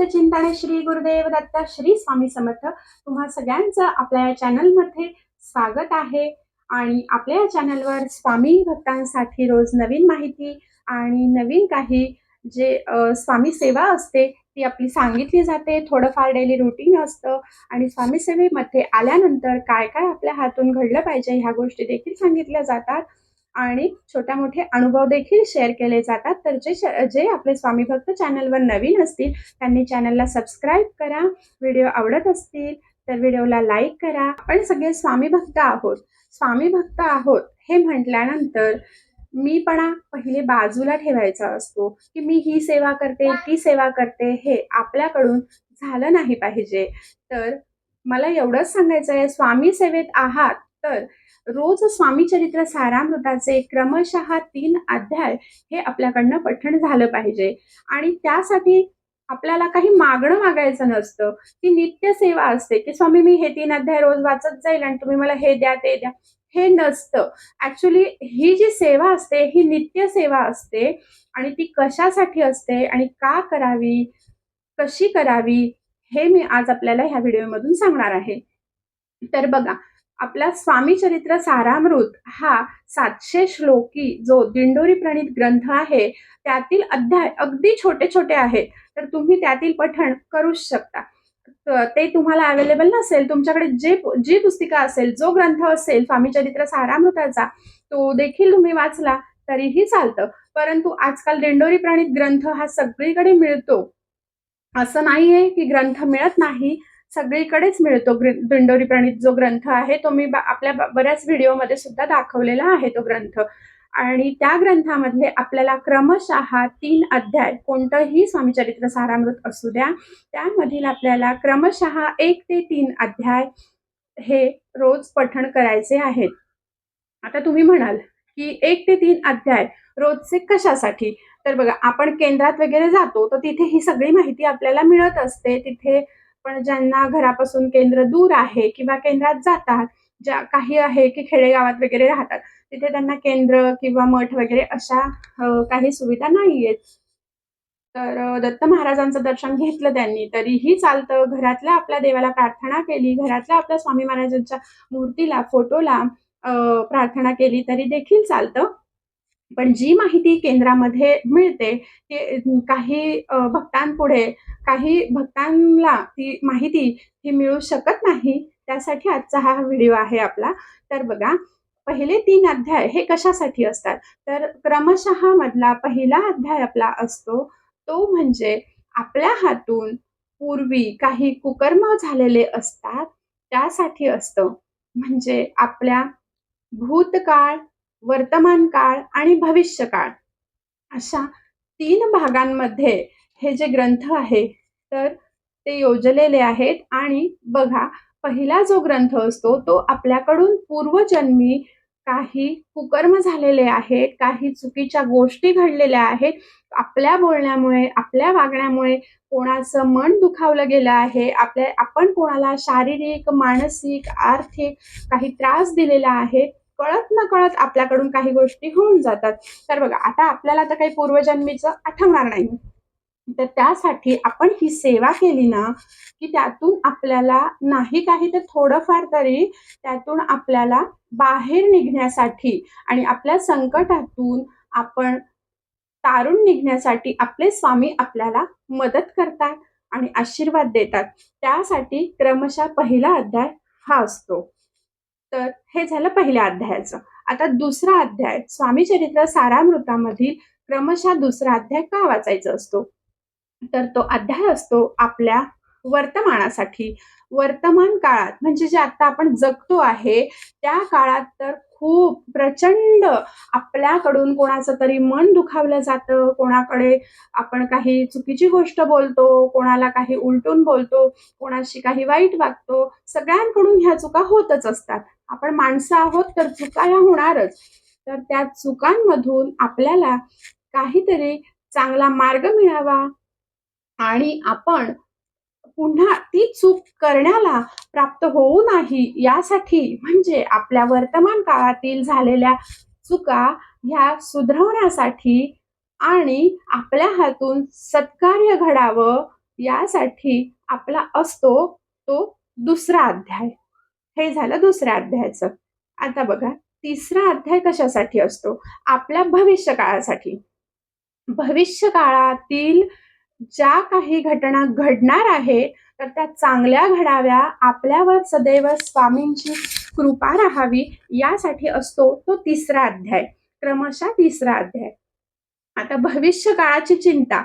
बुद्ध चिंताने श्री गुरुदेव दत्त श्री स्वामी समर्थ तुम्हा सगळ्यांचं आपल्या या चॅनलमध्ये स्वागत आहे. आणि आपल्या या चॅनलवर स्वामी भक्तांसाठी रोज नवीन माहिती आणि नवीन काही जे स्वामी सेवा असते ती आपली सांगितली जाते. थोडंफार डेली रुटीन असतं. आणि स्वामी सेवेमध्ये आल्यानंतर काय काय आपल्या हातून घडलं पाहिजे ह्या गोष्टी देखील सांगितल्या जातात. आणि छोट्या मोठे अनुभव देखील शेअर केले जातात. तर जे जे आपले स्वामी भक्त चॅनलवर नवीन असतील त्यांनी चॅनलला सबस्क्राईब करा. व्हिडिओ आवडत असतील तर व्हिडिओला लाईक करा. आपण सगळे स्वामी भक्त आहोत. स्वामी भक्त आहोत हे म्हटल्यानंतर मीपणा पहिले बाजूला ठेवायचा असतो की मी ही सेवा करते ती सेवा करते हे आपल्याकडून झालं नाही पाहिजे. तर मला एवढंच सांगायचं आहे स्वामी सेवेत आहात तर रोज स्वामी चरित्र सारामृताचे क्रमशः तीन अध्याय हे आपल्याकडनं पठण झालं पाहिजे. आणि त्यासाठी आपल्याला काही मागणं मागायचं नसतं. ती नित्य सेवा असते की स्वामी मी हे तीन अध्याय रोज वाचत जाईल आणि तुम्ही मला हे द्या ते द्या. हे नसतं. ऍक्च्युली ही जी सेवा असते ही नित्य सेवा असते. आणि ती कशासाठी असते आणि का करावी कशी करावी हे मी आज आपल्याला ह्या व्हिडिओमधून सांगणार आहे. तर बघा आपला स्वामी चरित्र सारामृत हा सातशे श्लोकी जो दिंडोरी प्रणित ग्रंथ आहे त्यातील अध्याय अगदी छोटे छोटे आहेत. तर तुम्ही त्यातील पठण करूच शकता. ते तुम्हाला अवेलेबल नसेल तुमच्याकडे जे जी पुस्तिका असेल जो ग्रंथ असेल स्वामी चरित्र सारामृताचा तो देखील तुम्ही वाचला तरीही चालतं. परंतु आजकाल दिंडोरी प्रणित ग्रंथ हा सगळीकडे मिळतो. असं नाहीये की ग्रंथ मिळत नाही सगळीकडेच मिळतो. दिंडोरी प्रणित जो ग्रंथ आहे तो मी आपल्या ब- बऱ्याच व्हिडिओमध्ये सुद्धा दाखवलेला आहे तो ग्रंथ. आणि त्या ग्रंथामधले आपल्याला क्रमशः तीन अध्याय कोणतंही स्वामीचरित्र सारामृत असू द्या त्यामधील आपल्याला क्रमशः एक ते तीन अध्याय हे रोज पठण करायचे आहेत. आता तुम्ही म्हणाल की एक ते तीन अध्याय रोजचे कशासाठी? तर बघा आपण केंद्रात वगैरे जातो तर तिथे ही सगळी माहिती आपल्याला मिळत असते. तिथे पण ज्यांना घरापासून केंद्र दूर आहे किंवा केंद्रात जातात ज्या काही आहे की खेडेगावात वगैरे राहतात तिथे त्यांना केंद्र किंवा मठ वगैरे अशा काही सुविधा नाही आहेत तर दत्त महाराजांचं दर्शन घेतलं त्यांनी तरीही चालतं. घरातल्या आपल्या देवाला प्रार्थना केली घरातल्या आपल्या स्वामी महाराजांच्या मूर्तीला फोटोला प्रार्थना केली तरी देखील चालतं. पण जी माहिती केंद्रामध्ये मिळते ती काही भक्तांपुढे काही भक्तांना ती माहिती ही मिळू शकत नाही त्यासाठी आजचा हा व्हिडिओ आहे आपला. तर बघा पहिले तीन अध्याय हे कशासाठी असतात? तर क्रमशः मधला पहिला अध्याय आपला असतो तो म्हणजे आपल्या हातून पूर्वी काही कुकर्म झालेले असतात त्यासाठी असतं. म्हणजे आपल्या भूतकाळ वर्तमान काळ आणि भविष्यकाळ. अशा तीन भागांमध्ये हे जे ग्रंथ आहे तर ते योजलेले आहेत. आणि बघा पहिला जो ग्रंथ असतो तो आपल्याकडून पूर्वजन्मी काही कुकर्म झालेले आहेत काही चुकीच्या गोष्टी घडलेल्या आहेत. आपल्या बोलण्यामुळे आपल्या वागण्यामुळे कोणाचं मन दुखावलं गेलं आहे. आपल्या आपण कोणाला शारीरिक मानसिक आर्थिक काही त्रास दिलेला आहे कळत न कळत आपल्याकडून काही गोष्टी होऊन जातात. तर बघा आता आपल्याला तर काही पूर्वजन्मीचं आठवणार नाही. तर त्यासाठी आपण ही सेवा केली ना की त्यातून आपल्याला नाही काही तर थोडंफार तरी त्यातून आपल्याला बाहेर निघण्यासाठी आणि आपल्या संकटातून आपण तारून निघण्यासाठी आपले स्वामी आपल्याला मदत करतात आणि आशीर्वाद देतात. त्यासाठी क्रमशः पहिला अध्याय हा असतो. तर हे झालं पहिल्या अध्यायाचं. आता दुसरा अध्याय स्वामी चरित्र सारामृतामधील क्रमशः दुसरा अध्याय का वाचायचा असतो? तर तो अध्याय असतो आपल्या वर्तमानासाठी. वर्तमान काळात म्हणजे जे आता आपण जगतो आहे त्या काळात तर खूप प्रचंड आपल्याकडून कोणाचं तरी मन दुखावलं जातं. कोणाकडे आपण काही चुकीची गोष्ट बोलतो कोणाला काही उलटून बोलतो कोणाशी काही वाईट वागतो सगळ्यांकडून ह्या चुका होतच असतात. आपण माणसं आहोत तर चुका या होणारच. तर त्या चुकांमधून आपल्याला काहीतरी चांगला मार्ग मिळावा आणि आपण पुन्हा ती चूक करण्याला प्राप्त होऊ नाही यासाठी म्हणजे आपल्या वर्तमान काळातील झालेल्या चुका ह्या सुधारवण्यासाठी आणि आपल्या हातून सत्कार्य घडावं यासाठी आपला असतो तो दुसरा अध्याय. हे झालं दुसऱ्या अध्यायाचं. आता बघा तिसरा अध्याय कशासाठी असतो? आपल्या भविष्य काळासाठी भविष्य काळातील ज्या काही घटना घडणार आहे तर त्या चांगल्या घडाव्या आपल्यावर सदैव स्वामींची कृपा राहावी यासाठी असतो तो तिसरा अध्याय क्रमशः तिसरा अध्याय. आता भविष्य काळाची चिंता.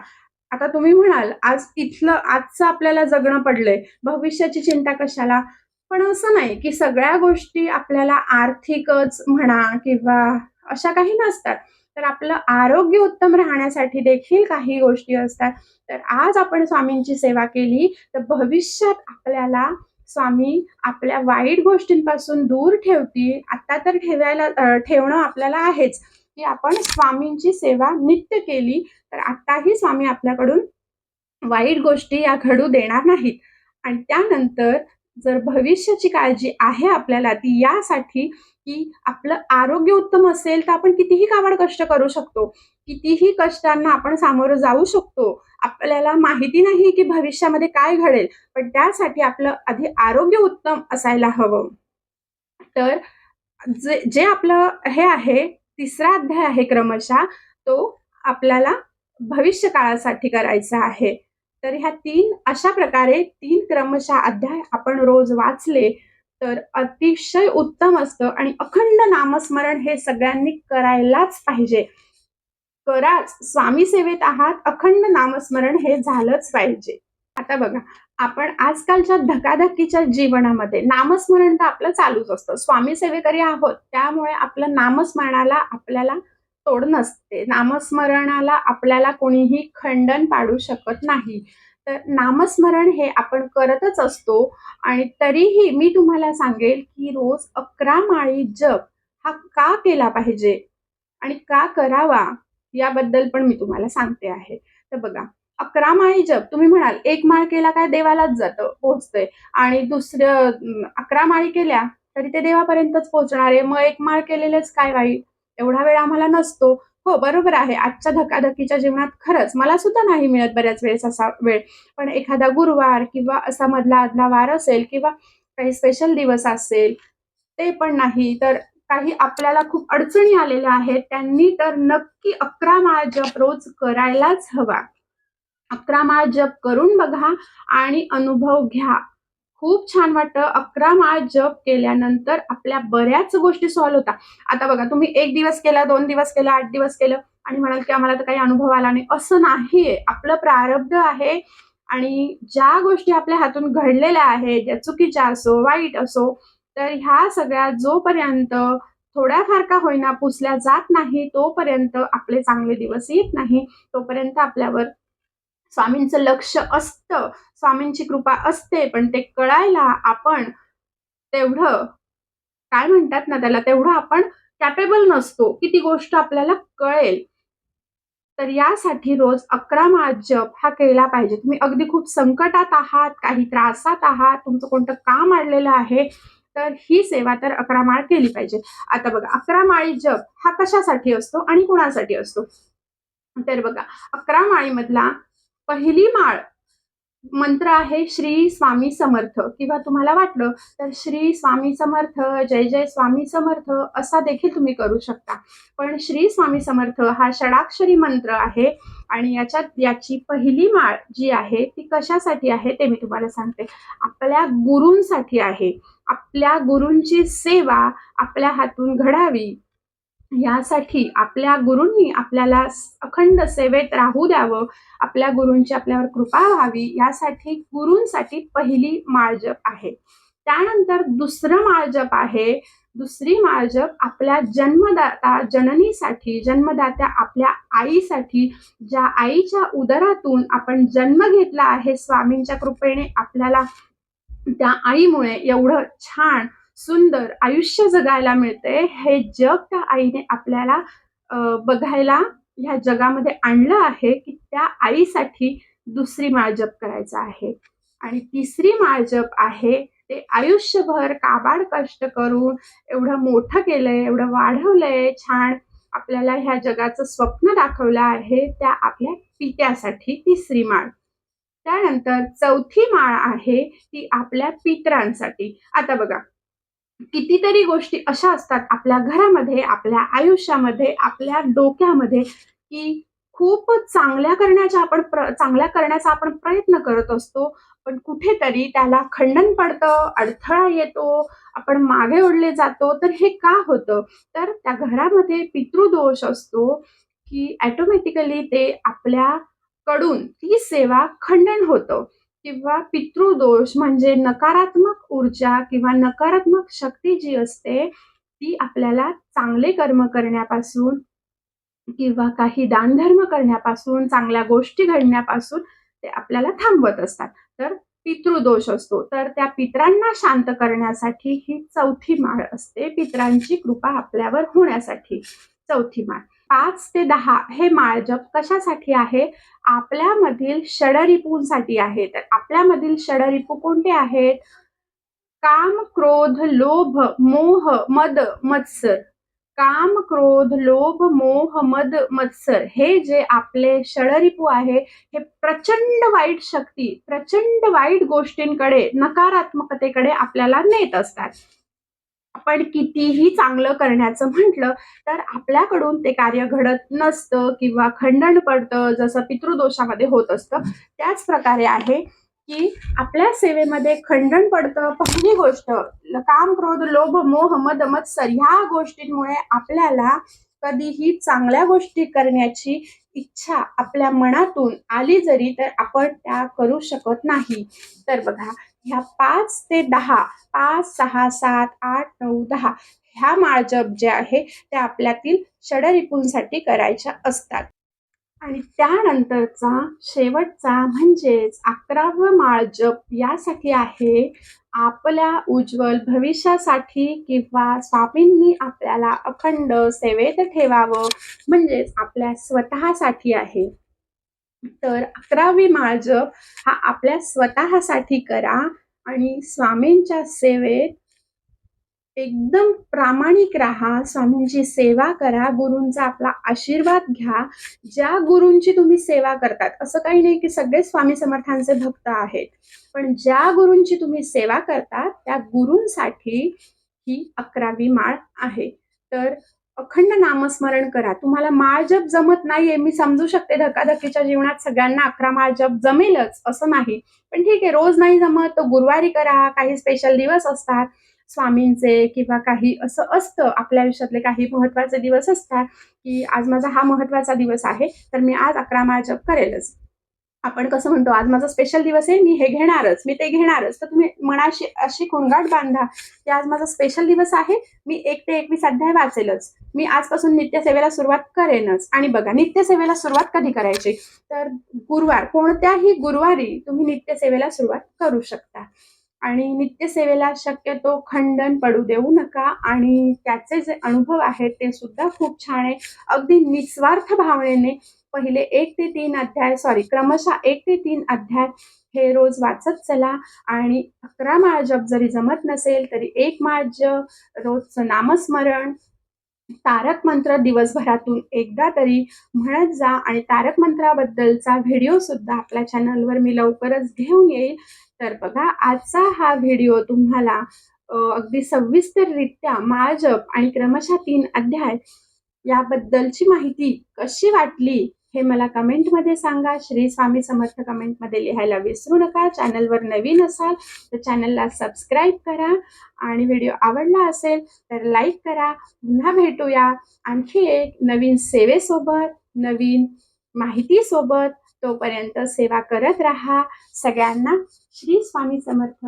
आता तुम्ही म्हणाल आज इथलं आजचं आपल्याला जगणं पडलंय. भविष्याची चिंता कशाला? पण असं नाही की सगळ्या गोष्टी आपल्याला आर्थिकच म्हणा किंवा अशा काही नसतात. तर आपलं आरोग्य उत्तम राहण्यासाठी देखील काही गोष्टी असतात. तर आज आपण स्वामींची सेवा केली तर भविष्यात आपल्याला स्वामी आपल्या वाईट गोष्टींपासून दूर ठेवतील आता तर ठेवायला ठेवणं आपल्याला आहेच की आपण स्वामींची सेवा नित्य केली तर आताही स्वामी आपल्याकडून वाईट गोष्टी या घडू देणार नाहीत. आणि त्यानंतर जर भविष्याची काळजी आहे आपल्याला ती यासाठी की आपलं आरोग्य उत्तम असेल तर आपण कितीही काबाड कष्ट करू शकतो. कितीही कष्टांना आपण सामोरं जाऊ शकतो. आपल्याला माहिती नाही की भविष्यामध्ये काय घडेल पण त्यासाठी आपलं आधी आरोग्य उत्तम असायला हवं. तर जे जे आपलं हे आहे तिसरा अध्याय आहे क्रमशः तो आपल्याला भविष्य काळासाठी करायचा आहे. तर ह्या तीन अशा प्रकारे तीन क्रमशः अध्याय आपण रोज वाचले तर अतिशय उत्तम असतं आणि अखंड नामस्मरण हे सगळ्यांनी करायलाच पाहिजे. कराच स्वामी सेवेत आहात अखंड नामस्मरण हे झालंच पाहिजे. आता बघा आपण आजकालच्या धकाधकीच्या जीवनामध्ये नामस्मरण तर आपलं चालूच असतं. स्वामी सेवेकरी आहोत त्यामुळे आपलं नामस्मरणाला आपल्याला तोड नसते. नामस्मरणाला आपल्याला कोणीही खंडन पाडू शकत नाही. तर नामस्मरण हे आपण करतच असतो आणि तरीही मी तुम्हाला सांगेल की रोज अकरा माळी जप हा का केला पाहिजे आणि का करावा याबद्दल पण मी तुम्हाला सांगते आहे. तर बघा अकरा माळी जप तुम्ही म्हणाल एक माळ केला काय देवालाच जातं पोहोचतंय. आणि दुसरं अकरा माळी केल्या तरी ते देवापर्यंतच पोहोचणार आहे. मग एक माळ केलेलेच काय वाईट एवढा वेळ आम्हाला नसतो. हो बरोबर आहे. आजच्या धकाधकीच्या जीवनात खरंच मला सुद्धा नाही मिळत बऱ्याच वेळेस असा वेळ. पण एखादा गुरुवार किंवा असा मधला आदला वार असेल किंवा काही स्पेशल दिवस असेल ते पण नाही. तर काही आपल्याला खूप अडचणी आलेल्या आहेत त्यांनी तर नक्की अकरा माळ जप रोज करायलाच हवा. अकरा माळ जप करून बघा आणि अनुभव घ्या. खूप छान वाटतं अकरा माळ जप केल्यानंतर आपल्या बऱ्याच गोष्टी सॉल्व्ह होतात आता बघा तुम्ही एक दिवस केला दोन दिवस केला आठ दिवस केलं आणि म्हणाल की आम्हाला तर काही अनुभव आला नाही. असं नाहीये. आपलं प्रारब्ध आहे आणि ज्या गोष्टी आपल्या हातून घडलेल्या आहेत ज्या चुकीच्या असो वाईट असो तर ह्या सगळ्या जोपर्यंत थोड्याफार का होईना पुसल्या जात नाही तोपर्यंत आपले चांगले दिवस येत नाही. तोपर्यंत आपल्यावर स्वामींचं लक्ष असतं स्वामींची कृपा असते पण ते कळायला आपण तेवढं काय म्हणतात ना त्याला तेवढं आपण कॅपेबल नसतो की ती गोष्ट आपल्याला कळेल. तर यासाठी रोज अकरा माळ जप हा केला पाहिजे. तुम्ही अगदी खूप संकटात आहात काही त्रासात आहात तुमचं कोणतं काम अडलेलं आहे तर ही सेवा तर अकरा माळ केली पाहिजे. आता बघा अकरा माळी जप हा कशासाठी असतो आणि कुणासाठी असतो? तर बघा अकरा माळीमधला पहिली माळ मंत्र आहे श्री स्वामी समर्थ. किंवा तुम्हाला वाटलं तर श्री स्वामी समर्थ जय जय स्वामी समर्थ असा देखील तुम्ही करू शकता. पण श्री स्वामी समर्थ हा षडाक्षरी मंत्र आहे आणि याच्यात याची पहिली माळ जी आहे ती कशासाठी आहे ते मी तुम्हाला सांगते. आपल्या गुरूंसाठी आहे. आपल्या गुरूंची सेवा आपल्या हातून घडावी. यासाठी आपल्या गुरूंनी आपल्याला अखंड सेवेत राहू द्यावं आपल्या गुरूंची आपल्यावर कृपा व्हावी यासाठी गुरूंसाठी पहिली माळजप आहे. त्यानंतर दुसरं माळजप आहे. दुसरी माळजप आपल्या जन्मदाता जननीसाठी जन्मदात्या आपल्या आईसाठी ज्या आईच्या उदरातून आपण जन्म घेतला आहे स्वामींच्या कृपेने आपल्याला त्या आईमुळे एवढं छान सुंदर आयुष्य जगायला मिळते हे जग त्या आईने आपल्याला बघायला ह्या जगामध्ये आणलं आहे की त्या आईसाठी दुसरी माळ जप करायचा आहे. आणि तिसरी माळ जप आहे ते आयुष्यभर काबाड कष्ट करून एवढं मोठं केलंय एवढं वाढवलंय छान आपल्याला ह्या जगाचं स्वप्न दाखवलं आहे त्या आपल्या पित्यासाठी तिसरी माळ. त्यानंतर चौथी माळ आहे ती आपल्या पितरांसाठी. आता बघा कितीतरी गोष्टी अशा असतात आपल्या घरामध्ये आपल्या आयुष्यामध्ये आपल्या डोक्यामध्ये की खूप चांगल्या करण्याच्या आपण प्र चांगल्या करण्याचा आपण प्रयत्न करत असतो पण कुठेतरी त्याला खंडन पडतं अडथळा येतो आपण मागे ओढले जातो. तर हे का होतं? तर त्या घरामध्ये पितृदोष असतो की ऑटोमॅटिकली ते आपल्याकडून ती सेवा खंडन होतं. किंवा पितृदोष म्हणजे नकारात्मक ऊर्जा किंवा नकारात्मक शक्ती जी असते ती आपल्याला चांगले कर्म करण्यापासून किंवा काही दानधर्म करण्यापासून चांगल्या गोष्टी घडण्यापासून ते आपल्याला थांबवत असतात. तर पितृदोष असतो. तर त्या पित्रांना शांत करण्यासाठी ही चौथी माळ असते. पित्रांची कृपा आपल्यावर होण्यासाठी चौथी माळ. पाच ते दहा हे माळजप कशासाठी आहे? आपल्यामधील षडरिपूंसाठी आहे. तर आपल्यामधील षडरिपू कोणते आहेत? काम क्रोध लोभ मोह मद मत्सर. काम क्रोध लोभ मोह मद मत्सर हे जे आपले षडरिपू आहे हे प्रचंड वाईट शक्ती प्रचंड वाईट गोष्टींकडे नकारात्मकतेकडे आपल्याला नेत असतात. आपण कितीही चांगलं करण्याचं म्हटलं तर आपल्याकडून ते कार्य घडत नसतं किंवा खंडन पडतं जसं पितृदोषामध्ये होत असतं. त्याच प्रकारे आहे की आपल्या सेवेमध्ये खंडन पडतं. पहिली गोष्ट काम क्रोध लोभ मोह मद मत्सर ह्या गोष्टींमुळे आपल्याला कधीही चांगल्या गोष्टी करण्याची इच्छा आपल्या मनातून आली जरी तर आपण त्या करू शकत नाही. तर बघा ह्या पाच ते दहा पाच सहा सात आठ नऊ दहा ह्या माळजप जे आहे त्या आपल्यातील षडरिपूंसाठी करायच्या असतात. आणि त्यानंतरचा शेवटचा म्हणजेच अकरावं माळ जप यासाठी आहे आपल्या उज्ज्वल भविष्यासाठी किंवा स्वामींनी आपल्याला अखंड सेवेत ठेवावं म्हणजेच आपल्या स्वतःसाठी आहे. तर अकरावी माळ जप हा आपल्या स्वतःसाठी करा आणि स्वामींच्या सेवेत एकदम प्रामाणिक राहा स्वामींची सेवा करा गुरूंचा आपला आशीर्वाद घ्या. ज्या गुरूंची तुम्ही सेवा करतात असं काही नाही की सगळे स्वामी समर्थांचे भक्त आहेत. पण ज्या गुरूंची तुम्ही सेवा करतात त्या गुरूंसाठी ही अकरावी माळ आहे. तर अखंड नामस्मरण करा. तुम्हाला माळ जप जमत नाहीये. मी समजू शकते धकाधकीच्या जीवनात सगळ्यांना अकरा माळ जप जमेलच असं नाही. पण ठीक आहे रोज नाही जमत तर गुरुवारी करा काही स्पेशल दिवस असतात. स्वामींचे किंवा काही असं असतं आपल्या आयुष्यातले काही महत्त्वाचे दिवस असतात की आज माझा हा महत्त्वाचा दिवस आहे तर मी आज अकरा माळ जप करेलच. आपण कसं म्हणतो आज माझा स्पेशल दिवस आहे मी हे घेणारच मी ते घेणारच. तर तुम्ही मनाशी अशी कुणगाट बांधा की आज माझा स्पेशल दिवस आहे मी एक ते एकवीस अध्याय वाचेलच. मी आजपासून नित्यसेवेला सुरुवात करेनच. आणि बघा नित्यसेवेला सुरुवात कधी करायची? तर गुरुवार कोणत्याही गुरुवारी तुम्ही नित्यसेवेला सुरुवात करू शकता. आणि नित्यसेवेला शक्यतो खंडन पडू देऊ नका. आणि त्याचे जे अनुभव आहेत ते सुद्धा खूप छान आहे अगदी निस्वार्थ भावनेने पहिले एक ते तीन अध्याय सॉरी क्रमशः एक ते तीन अध्याय हे रोज वाचत चला. आणि अकरा माळ जप जरी जमत नसेल तरी एक माळ जप रोजचं नामस्मरण तारक मंत्र दिवसभरातून एकदा तरी म्हणत जा. आणि तारक मंत्राबद्दलचा व्हिडिओ सुद्धा आपल्या चॅनलवर मी लवकरच घेऊन येईल. तर बघा आजचा हा व्हिडिओ तुम्हाला अगदी सविस्तररित्या माळजप आणि क्रमशः तीन अध्याय याबद्दलची माहिती कशी वाटली हे मला कमेंटमध्ये सांगा. श्री स्वामी समर्थ कमेंटमध्ये लिहायला विसरू नका. चॅनलवर नवीन असाल तर चॅनलला सबस्क्राईब करा आणि व्हिडिओ आवडला असेल तर लाईक करा. पुन्हा भेटूया आणखी एक नवीन सेवेसोबत नवीन माहितीसोबत. तोपर्यंत सेवा करत राहा. सगळ्यांना श्री स्वामी समर्थ.